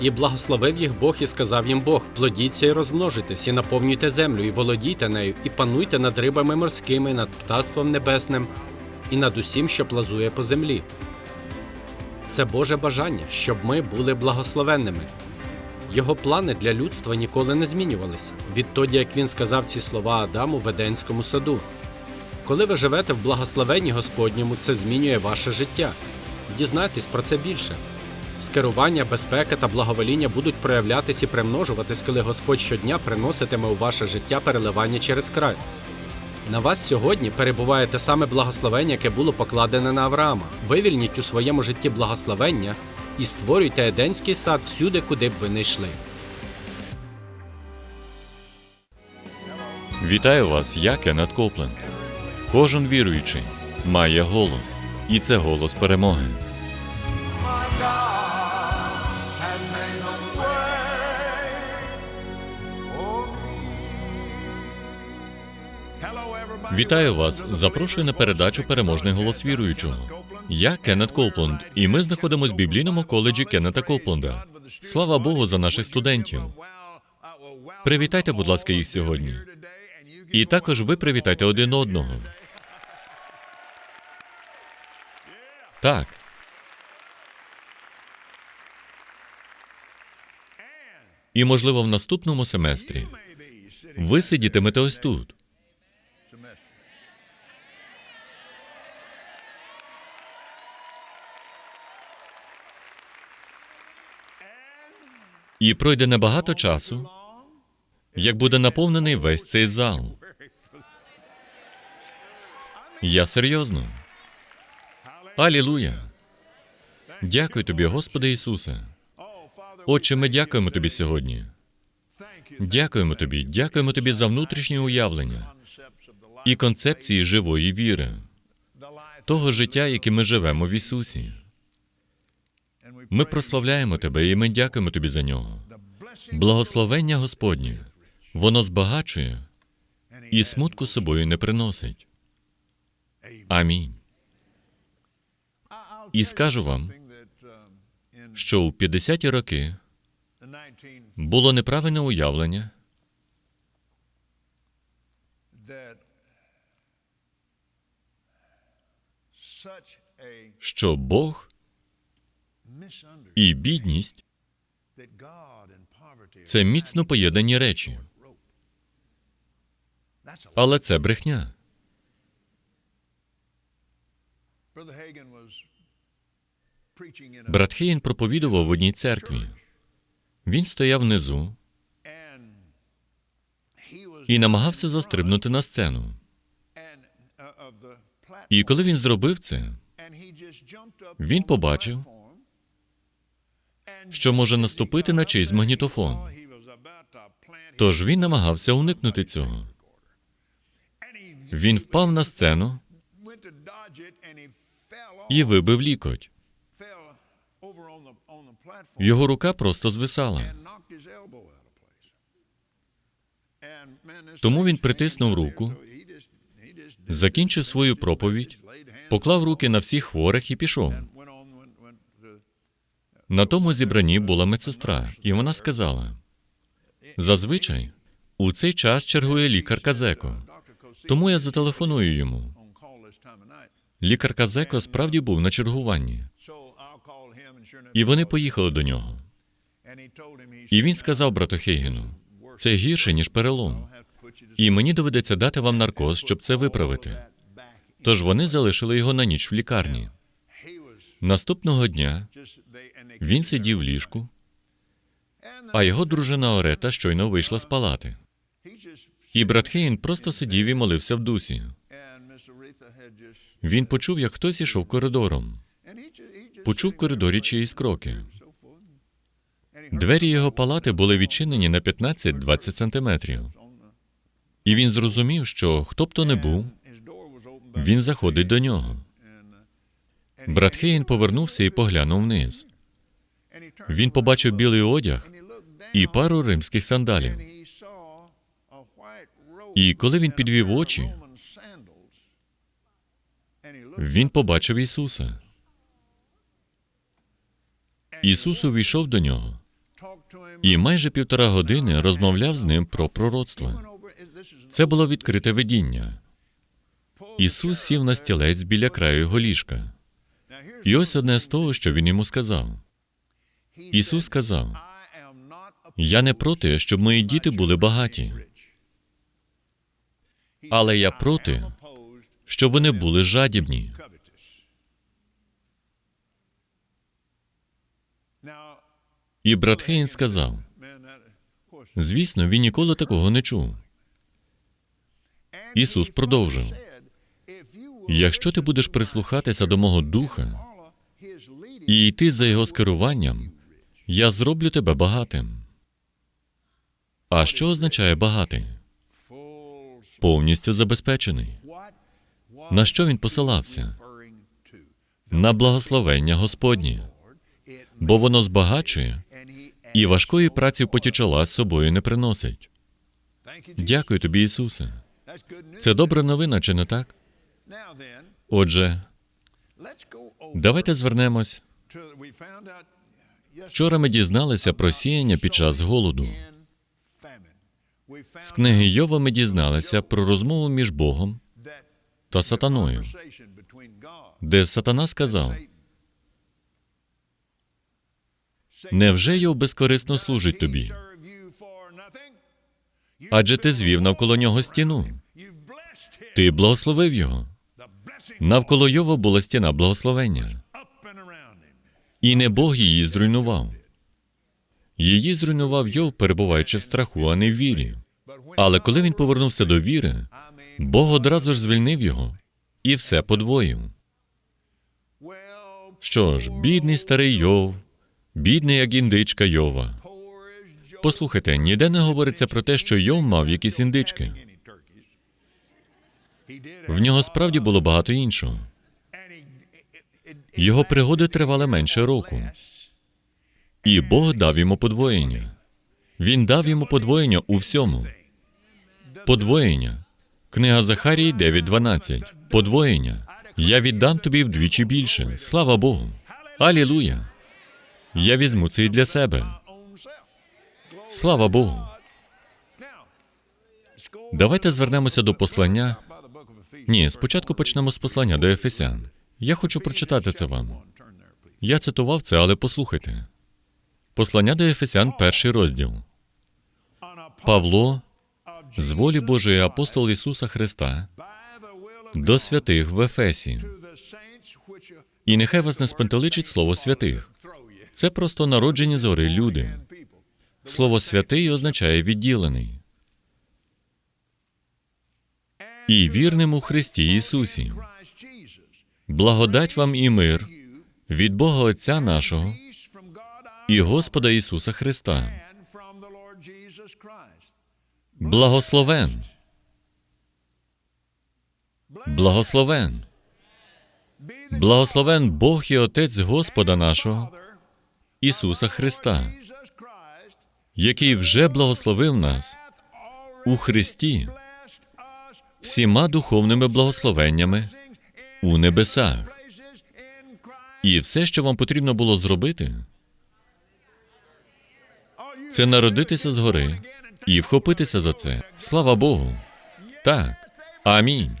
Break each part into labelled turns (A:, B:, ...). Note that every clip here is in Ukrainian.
A: І благословив їх Бог і сказав їм Бог: плодіться і розмножитесь, і наповнюйте землю, і володійте нею, і пануйте над рибами морськими, над птаством небесним, і над усім, що плазує по землі. Це Боже бажання, щоб ми були благословенними. Його плани для людства ніколи не змінювалися відтоді, як він сказав ці слова Адаму в Еденському саду. Коли ви живете в благословенні Господньому, це змінює ваше життя. Дізнайтесь про це більше. Скерування, безпека та благовоління будуть проявлятись і примножуватись, коли Господь щодня приноситиме у ваше життя переливання через край. На вас сьогодні перебуває те саме благословення, яке було покладене на Авраама. Вивільніть у своєму житті благословення і створюйте Еденський сад всюди, куди б ви не йшли.
B: Вітаю вас, я Кеннет Копленд. Кожен віруючий має голос, і це голос перемоги. Вітаю вас! Запрошую на передачу Переможний голос віруючого. Я Кеннет Коупленд, і ми знаходимося в біблійному коледжі Кеннета Коупленда. Слава Богу за наших студентів. Привітайте, будь ласка, їх сьогодні. І також ви привітайте один одного. Так. І, можливо, в наступному семестрі ви сидітимете ось тут. І пройде небагато часу, як буде наповнений весь цей зал. Я серйозно. Алілуя. Дякую тобі, Господи Ісусе. Отче, ми дякуємо тобі сьогодні. Дякуємо тобі, дякуємо тобі за внутрішнє уявлення і концепції живої віри, того життя, яке ми живемо в Ісусі. Ми прославляємо тебе і ми дякуємо тобі за нього. Благословення Господнє, воно збагачує і смутку собою не приносить. Амінь. І скажу вам, що у 50-ті роки було неправильне уявлення, що Бог і бідність це міцно поєднані речі, але це брехня. Брат Хейн проповідував в одній церкві. Він стояв внизу і намагався застрибнути на сцену. І коли він зробив це, Він побачив, що може наступити на чийсь магнітофон. Тож він намагався уникнути цього. Він впав на сцену і вибив лікоть. Його рука просто звисала. Тому він притиснув руку, закінчив свою проповідь, поклав руки на всіх хворих і пішов. На тому зібранні була медсестра, і вона сказала: зазвичай у цей час чергує лікарка Зеко,
C: Dr. Cosey
B: тому я зателефоную йому.
C: on call this time of night.
B: Лікарка Зеко справді був на чергуванні, і вони поїхали до нього. І він сказав брату Хейгену: це гірше, ніж перелом. І мені доведеться дати вам наркоз, щоб це виправити. Тож вони залишили його на ніч в лікарні. Наступного дня він сидів в ліжку, а його дружина Орета щойно вийшла з палати. І брат Хейн просто сидів і молився в дусі. Він почув, як хтось ішов коридором. Почув в коридорі чиїсь кроки. Двері його палати були відчинені на 15-20 сантиметрів. І він зрозумів, що хто б то не був, він заходить до нього. Брат Хейн повернувся і поглянув вниз. Він побачив білий одяг і пару римських сандалів. І коли він підвів очі, він побачив Ісуса. Ісус увійшов до нього і майже півтора години розмовляв з ним про пророцтво. Це було відкрите видіння. Ісус сів на стілець біля краю його ліжка. І ось одне з того, що він йому сказав. Ісус сказав: Я не проти, щоб мої діти були багаті, але я проти, щоб вони були жадібні. І брат Хейн сказав: звісно, він ніколи такого не чув. Ісус продовжив: Якщо ти будеш прислухатися до мого духа і йти за його скеруванням, я зроблю тебе багатим. А що означає багатий? Повністю забезпечений. На що він посилався? На благословення Господнє, бо воно збагачує і важкої праці в поті з собою не приносить. Дякую тобі, Ісусе. Це добра новина, чи не так? Отже, давайте звернемось. Вчора ми дізналися про сіяння під час голоду. З книги Йова ми дізналися про розмову між Богом та сатаною, де сатана сказав: Невже Йов безкорисно служить тобі? Адже ти звів навколо нього стіну. Ти благословив його. Навколо Йова була стіна благословення. І не Бог її зруйнував. Її зруйнував Йов, перебуваючи в страху, а не в вірі. Але коли він повернувся до віри, Бог одразу ж звільнив його і все подвоїв. Що ж, бідний старий Йов, бідний як індичка Йова. Послухайте, ніде не говориться про те, що Йов мав якісь індички. В нього справді було багато іншого. Його пригоди тривали менше року. І Бог дав йому подвоєння. Він дав йому подвоєння у всьому. Подвоєння. Книга Захарії 9.12. Подвоєння. Я віддам тобі вдвічі більше. Слава Богу. Алілуя. Я візьму це і для себе. Слава Богу. Давайте звернемося до послання. Ні, спочатку почнемо з послання до Ефесян. Я хочу прочитати це вам. Я цитував це, але послухайте. Послання до Ефесян, перший розділ. Павло, з волі Божої апостол Ісуса Христа, до святих в Ефесі. І нехай вас не спантеличить слово святих. Це просто народжені згори люди. Слово святий означає відділений. І вірним у Христі Ісусі. Благодать вам і мир від Бога Отця нашого і Господа Ісуса Христа. Благословен. Благословен. Благословен Бог і Отець Господа нашого Ісуса Христа, який вже благословив нас у Христі всіма духовними благословеннями у небесах. І все, що вам потрібно було зробити, це народитися згори і вхопитися за це. Слава Богу. Так. Амінь.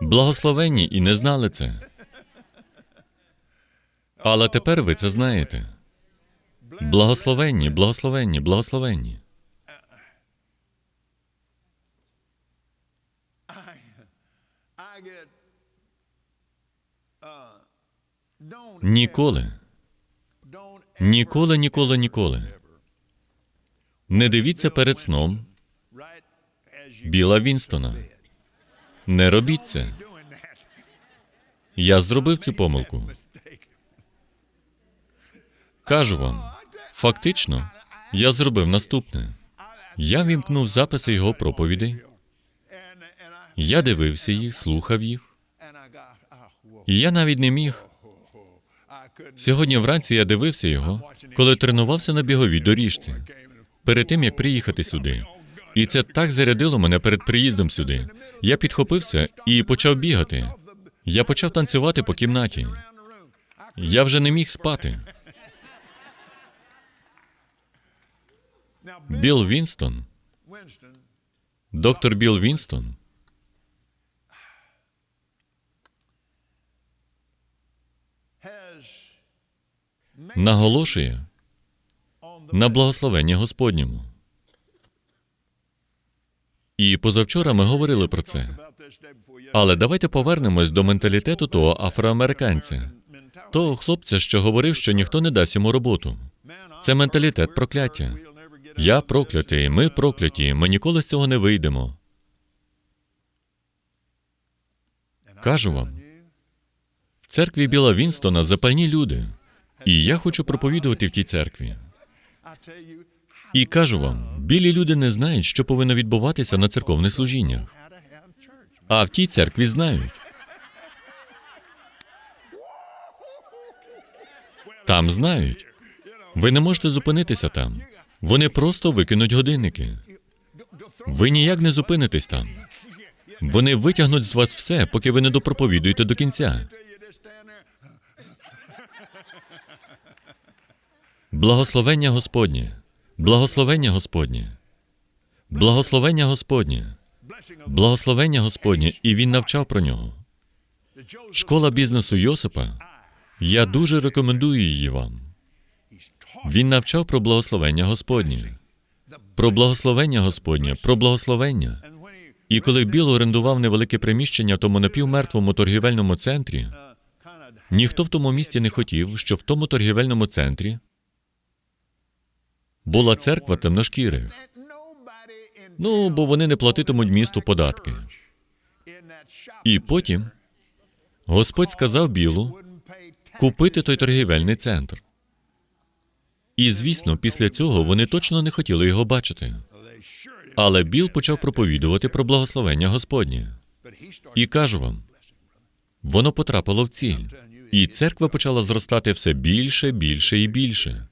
B: Благословенні і не знали це. Але тепер ви це знаєте. Благословенні, благословенні, благословенні. Ніколи, ніколи, ніколи, ніколи. Не дивіться перед сном Біла Вінстона. Не робіть це. Я зробив цю помилку. Кажу вам, фактично, я зробив наступне. Я вімкнув записи його проповідей. Я дивився їх, слухав їх. І я навіть не міг. Сьогодні вранці я дивився його, коли тренувався на біговій доріжці перед тим як приїхати сюди. І це так зарядило мене перед приїздом сюди. Я підхопився і почав бігати. Я почав танцювати по кімнаті. Я вже не міг спати. Білл Вінстон, доктор Білл Вінстон, наголошує на благословенні Господньому. І позавчора ми говорили про це. Але давайте повернемось до менталітету того афроамериканця, того хлопця, що говорив, що ніхто не дасть йому роботу. Це менталітет прокляття. Я проклятий, ми прокляті, ми ніколи з цього не вийдемо. Кажу вам, в церкві Біла Вінстона запальні люди, і я хочу проповідувати в тій церкві. І кажу вам, білі люди не знають, що повинно відбуватися на церковних служіннях, а в тій церкві знають. Там знають. Ви не можете зупинитися там. Вони просто викинуть годинники. Ви ніяк не зупинитесь там. Вони витягнуть з вас все, поки ви не допроповідуєте до кінця. Благословення Господнє, благословення Господнє, благословення Господнє, благословення Господнє, і він навчав про нього. Школа бізнесу Йосипа. Я дуже рекомендую її вам. Він навчав про благословення Господнє, про благословення Господнє, про благословення. І коли Біл орендував невелике приміщення в тому напівмертвому торгівельному центрі, ніхто в тому місті не хотів, що в тому торгівельному центрі була церква темношкірих. Ну, бо вони не платитимуть місту податки. І потім Господь сказав Білу купити той торгівельний центр. І, звісно, після цього вони точно не хотіли його бачити. Але Біл почав проповідувати про благословення Господнє. І кажу вам, воно потрапило в ціль. І церква почала зростати все більше, більше і більше.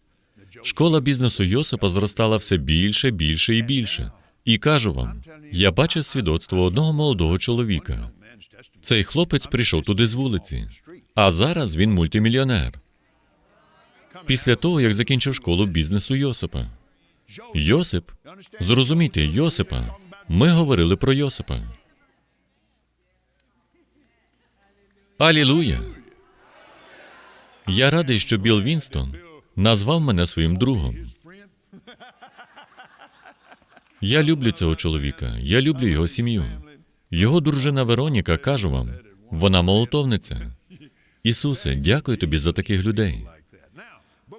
B: Школа бізнесу Йосипа зростала все більше, більше і більше. І кажу вам, я бачив свідоцтво одного молодого чоловіка. Цей хлопець прийшов туди з вулиці, а зараз він мультимільйонер. Після того, як закінчив школу бізнесу Йосипа. Йосип, зрозумійте, Йосипа. Ми говорили про Йосипа. Алілуя! Я радий, що Білл Вінстон назвав мене своїм другом. Я люблю цього чоловіка, я люблю його сім'ю. Його дружина Вероніка, кажу вам, вона молотовниця. Ісусе, дякую тобі за таких людей.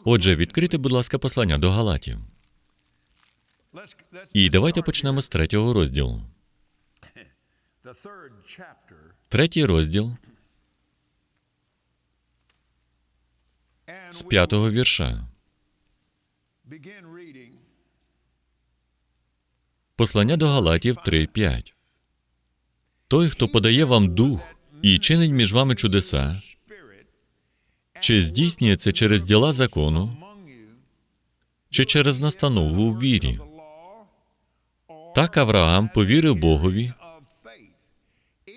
B: Отже, відкрийте, будь ласка, послання до Галатів. І давайте почнемо з третього розділу. Третій розділ з п'ятого вірша. Послання до Галатів 3.5. Той, хто подає вам дух і чинить між вами чудеса, чи здійснює це через діла закону, чи через настанову в вірі. Так Авраам повірив Богові,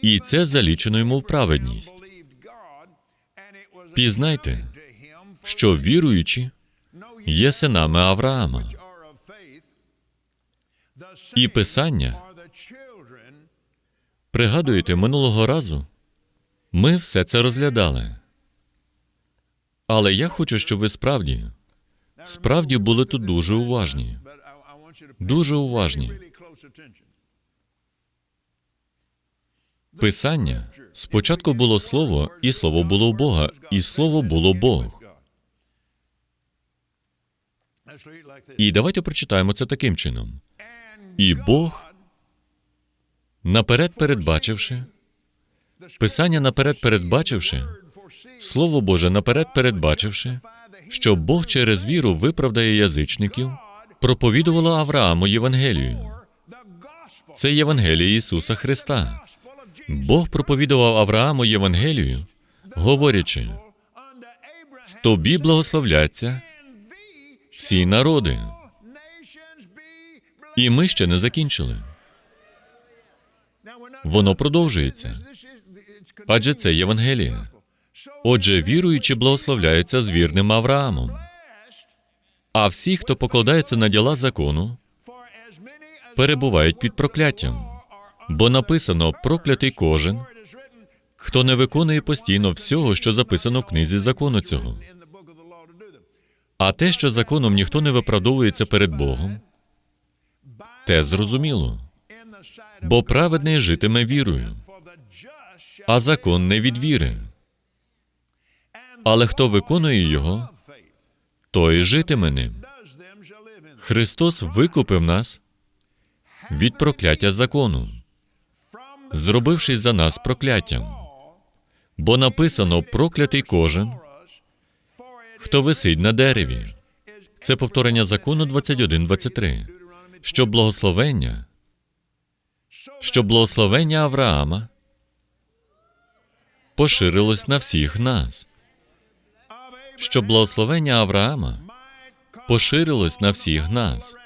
B: і це залічено йому в праведність. Пізнайте, що віруючі є синами Авраама. І Писання, пригадуєте, минулого разу ми все це розглядали. Але я хочу, щоб ви справді, справді були тут дуже уважні. Дуже уважні. Писання спочатку було слово, і слово було у Бога, і слово було Бог. І давайте прочитаємо це таким чином. І Бог, наперед передбачивши, Писання наперед передбачивши, Слово Боже наперед передбачивши, що Бог через віру виправдає язичників, проповідувало Аврааму Євангелію. Це Євангеліє Ісуса Христа. Бог проповідував Аврааму Євангелію, говорячи: тобі благословляться всі народи. І ми ще не закінчили. Воно продовжується. Адже це Євангеліє. Отже, віруючі благословляються з вірним Авраамом. А всі, хто покладається на діла закону, перебувають під прокляттям. Бо написано проклятий кожен, хто не виконує постійно всього, що записано в книзі закону цього. А те, що законом ніхто не виправдовується перед Богом, те зрозуміло, бо праведний житиме вірою, а закон не від віри. Але хто виконує його, той житиме ним. Христос викупив нас від прокляття закону, зробивши за нас прокляттям. Бо написано проклятий кожен, хто висить на дереві. Це повторення закону 21-23. Щоб благословення, щоб благословення Авраама поширилось на всіх нас, щоб благословення Авраама поширилось на всіх нас.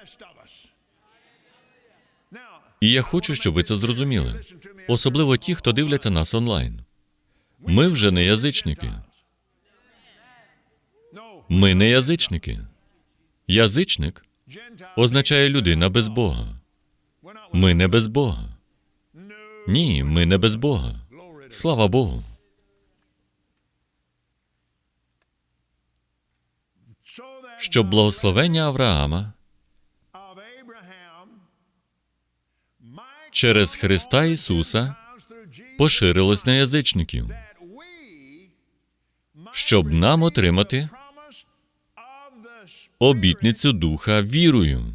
B: І я хочу, щоб ви це зрозуміли, особливо ті, хто дивляться нас онлайн. Ми вже не язичники. Ми не язичники. Язичник означає людина без Бога. Ми не без Бога. Ні, ми не без Бога. Слава Богу. Щоб благословення Авраама через Христа Ісуса поширилось на язичників, щоб нам отримати обітницю Духа вірою.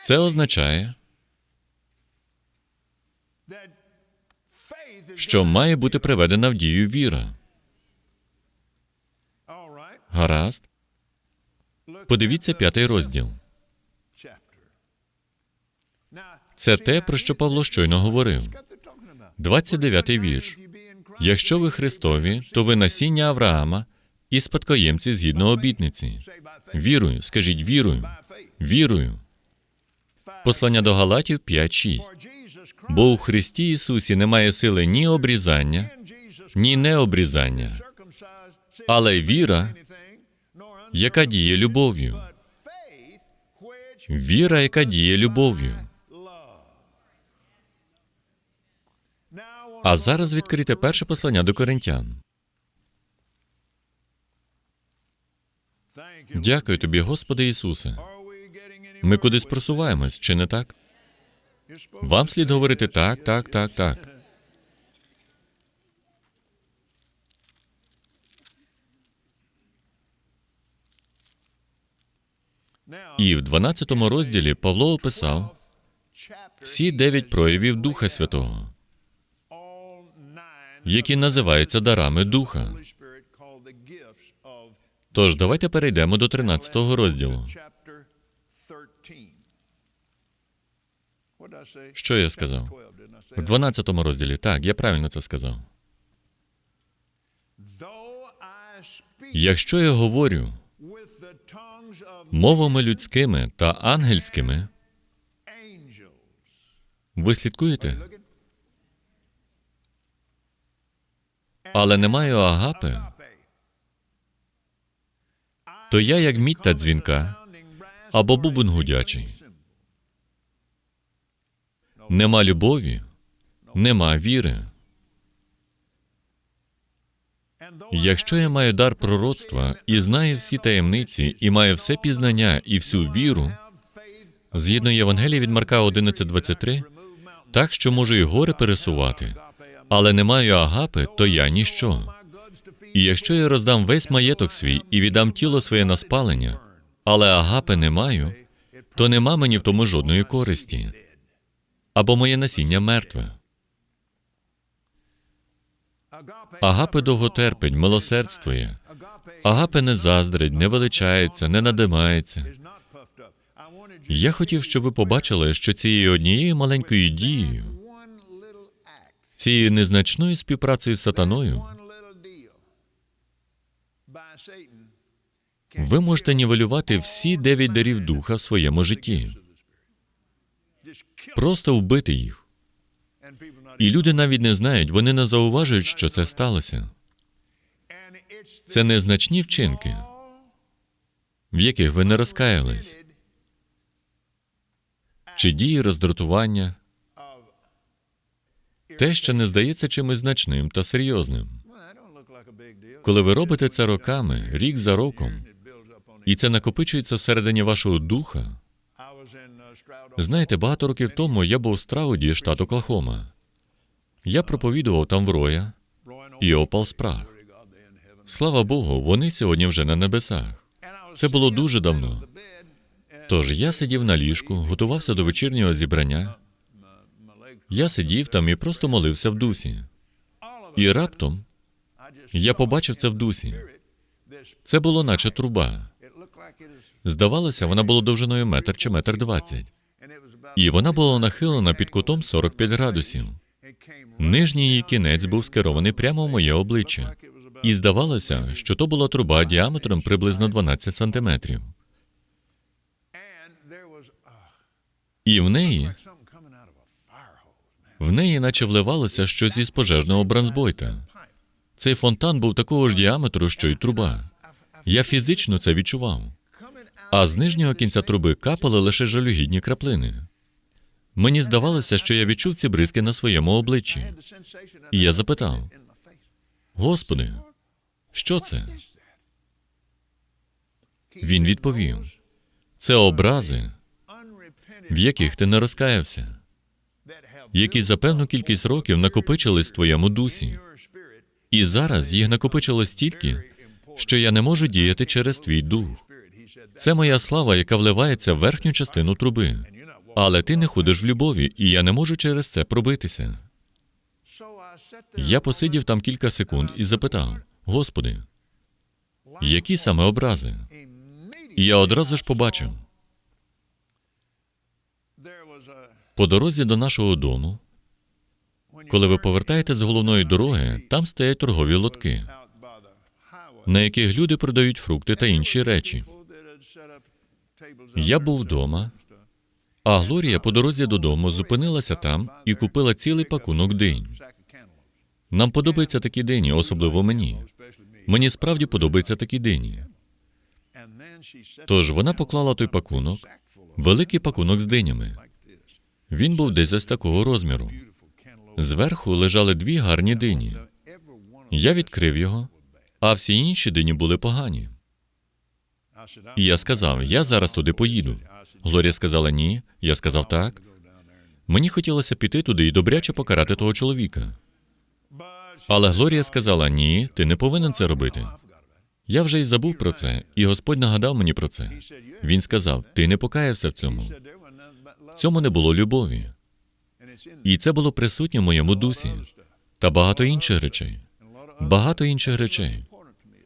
B: Це означає, що має бути приведена в дію віра. Гаразд. Подивіться п'ятий розділ. Це те, про що Павло щойно говорив. 29-й вірш. Якщо ви Христові, то ви насіння Авраама і спадкоємці згідно обітниці. Вірую, скажіть вірую, вірую. Послання до Галатів 5.6. Бо у Христі Ісусі немає сили ні обрізання, ні необрізання, але віра, яка діє любов'ю. Віра, яка діє любов'ю. А зараз відкрите перше послання до коринтян. Дякую тобі, Господи Ісусе. Ми кудись просуваємось, чи не так? Вам слід говорити так, так, так, так. І в 12 розділі Павло описав всі дев'ять проявів Духа Святого, які називаються дарами Духа. Тож давайте перейдемо до 13 розділу. Що я сказав? В 12 розділі. Так, я правильно це сказав. Якщо я говорю мовами людськими та ангельськими, ви слідкуєте? Але не маю агапи, то я як мідь та дзвінка або бубон гудячий. Нема любові, нема віри. Якщо я маю дар пророцтва і знаю всі таємниці, і маю все пізнання і всю віру, згідно Євангелії від Марка 11.23, так що можу і гори пересувати, але не маю агапи, то я ніщо. І якщо я роздам весь маєток свій і віддам тіло своє на спалення, але агапи не маю, то нема мені в тому жодної користі. Або моє насіння мертве. Агапи довго терпить, милосердствує. Агапи не заздрить, не величається, не надимається. Я хотів, щоб ви побачили, що цією однією маленькою дією, цією незначною співпрацею з сатаною, ви можете нівелювати всі дев'ять дарів духа в своєму житті, просто вбити їх. І люди навіть не знають, вони не зауважують, що це сталося. Це незначні вчинки, в яких ви не розкаялись, чи дії роздратування, те, що не здається чимось значним та серйозним. Коли ви робите це роками, рік за роком, і це накопичується всередині вашого духа. Знаєте, багато років тому я був в Страуді, штат Оклахома. Я проповідував там в Роя і опал спраг. Слава Богу, вони сьогодні вже на небесах. Це було дуже давно. Тож я сидів на ліжку, готувався до вечірнього зібрання. Я сидів там і просто молився в дусі. І раптом я побачив це в дусі. Це було наче труба. Здавалося, вона була довжиною метр чи метр двадцять. І вона була нахилена під кутом 45 градусів. Нижній її кінець був скерований прямо в моє обличчя. І здавалося, що то була труба діаметром приблизно 12 сантиметрів. І в неї, в неї наче вливалося щось із пожежного бронзбойта. Цей фонтан був такого ж діаметру, що й труба. Я фізично це відчував. А з нижнього кінця труби капали лише жалюгідні краплини. Мені здавалося, що я відчув ці бризки на своєму обличчі. І я запитав: Господи, що це? Він відповів: це образи, в яких ти не розкаявся, які за певну кількість років накопичились в твоєму дусі. І зараз їх накопичилось стільки, що я не можу діяти через твій дух. Це моя слава, яка вливається в верхню частину труби. Але ти не ходиш в любові, і я не можу через це пробитися. Я посидів там кілька секунд і запитав: Господи, які саме образи? І я одразу ж побачив. По дорозі до нашого дому, коли ви повертаєте з головної дороги, там стоять торгові лотки, на яких люди продають фрукти та інші речі. Я був вдома, а Глорія по дорозі додому зупинилася там і купила цілий пакунок динь. Нам подобаються такі дині, особливо мені. Мені справді подобаються такі дині. Тож вона поклала той пакунок, великий пакунок з динями. Він був десь ось такого розміру. Зверху лежали дві гарні дині. Я відкрив його, а всі інші дині були погані. І я сказав: я зараз туди поїду. Глорія сказала ні. Я сказав так. Мені хотілося піти туди і добряче покарати того чоловіка. Але Глорія сказала: ні, ти не повинен це робити. Я вже й забув про це, і Господь нагадав мені про це. Він сказав: Ти не покаявся в цьому. В цьому не було любові. І це було присутнє в моєму дусі та багато інших речей. Багато інших речей.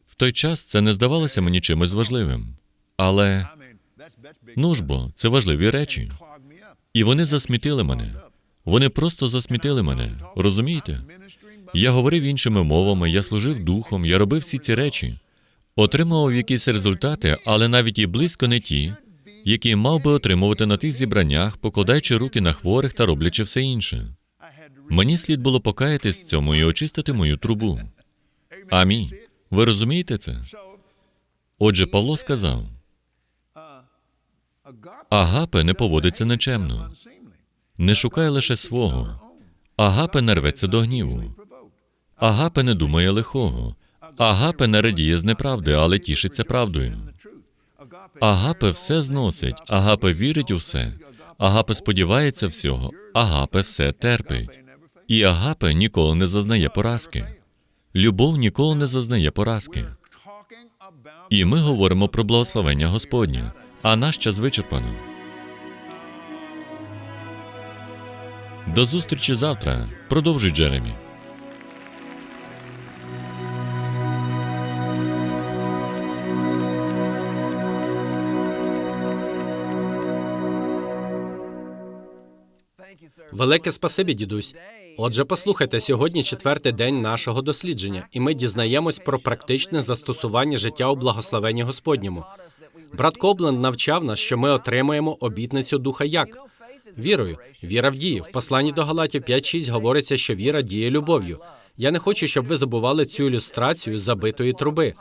B: В той час це не здавалося мені чимось важливим. Але ну ж бо, це важливі речі. І вони засмітили мене. Вони просто засмітили мене. Розумієте? Я говорив іншими мовами, я служив духом, я робив всі ці речі, отримував якісь результати, але навіть і близько не ті, які мав би отримувати на тих зібраннях, покладаючи руки на хворих та роблячи все інше. Мені слід було покаятись в цьому і очистити мою трубу. Амінь. Ви розумієте це? Отже, Павло сказав: Агапе не поводиться нечемно, не шукає лише свого. Агапе не рветься до гніву. Агапе не думає лихого. Агапе не радіє з неправди, але тішиться правдою. Агапе все зносить, агапе вірить у все, агапе сподівається всього, агапе все терпить. І агапе ніколи не зазнає поразки. Любов ніколи не зазнає поразки. І ми говоримо про благословення Господнє, а наш час вичерпано. До зустрічі завтра. Продовжуй Джеремі.
A: Велике спасибі, дідусь. Отже, послухайте, сьогодні четвертий день нашого дослідження, і ми дізнаємось про практичне застосування життя у благословенні Господньому. Брат Кобленд навчав нас, що ми отримуємо обітницю духа як вірою. Віра в дії. В посланні до Галатів 5.6 говориться, що віра діє любов'ю. Я не хочу, щоб ви забували цю ілюстрацію забитої труби.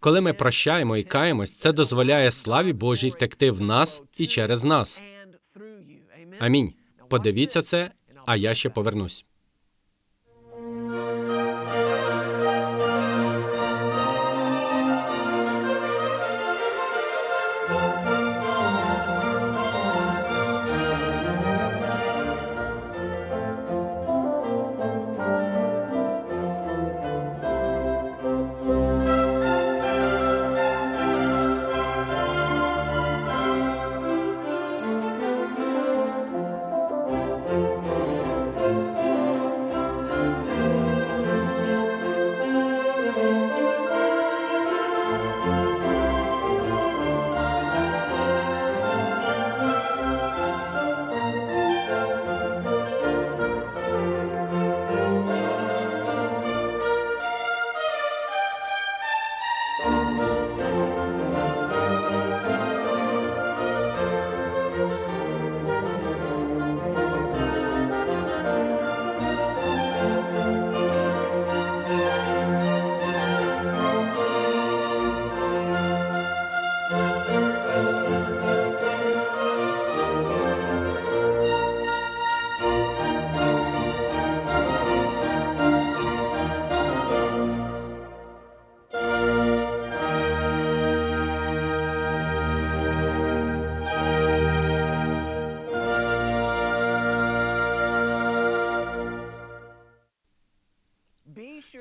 A: Коли ми прощаємо і каємось, це дозволяє славі Божій текти в нас і через нас. Амінь. Подивіться це, а я ще повернусь.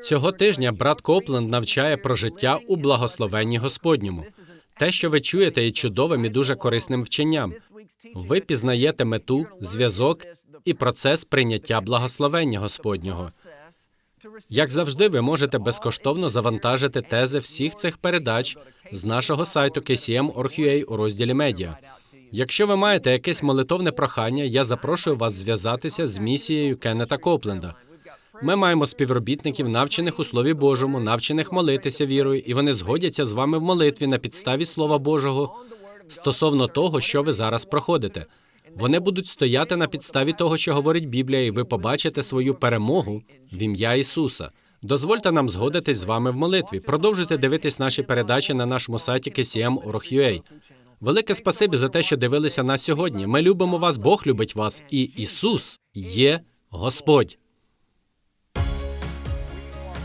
A: Цього тижня брат Копленд навчає про життя у благословенні Господньому. Те, що ви чуєте, є чудовим і дуже корисним вченням. Ви пізнаєте мету, зв'язок і процес прийняття благословення Господнього. Як завжди, ви можете безкоштовно завантажити тези всіх цих передач з нашого сайту kcm.org.ua у розділі медіа. Якщо ви маєте якесь молитовне прохання, я запрошую вас зв'язатися з місією Кеннета Копленда. Ми маємо співробітників, навчених у Слові Божому, навчених молитися вірою, і вони згодяться з вами в молитві на підставі Слова Божого стосовно того, що ви зараз проходите. Вони будуть стояти на підставі того, що говорить Біблія, і ви побачите свою перемогу в ім'я Ісуса. Дозвольте нам згодитись з вами в молитві. Продовжуйте дивитись наші передачі на нашому сайті kcm.org.ua. Велике спасибі за те, що дивилися нас сьогодні. Ми любимо вас, Бог любить вас, і Ісус є Господь.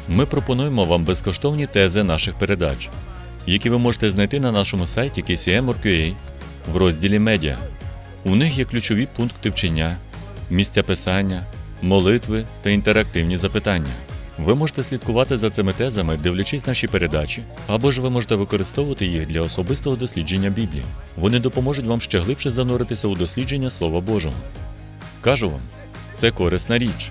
B: Ми пропонуємо вам безкоштовні тези наших передач, які ви можете знайти на нашому сайті KCM.org.ua в розділі Медіа. У них є ключові пункти вчення, місця писання, молитви та інтерактивні запитання. Ви можете слідкувати за цими тезами, дивлячись наші передачі, або ж ви можете використовувати їх для особистого дослідження Біблії. Вони допоможуть вам ще глибше зануритися у дослідження Слова Божого. Кажу вам, це корисна річ.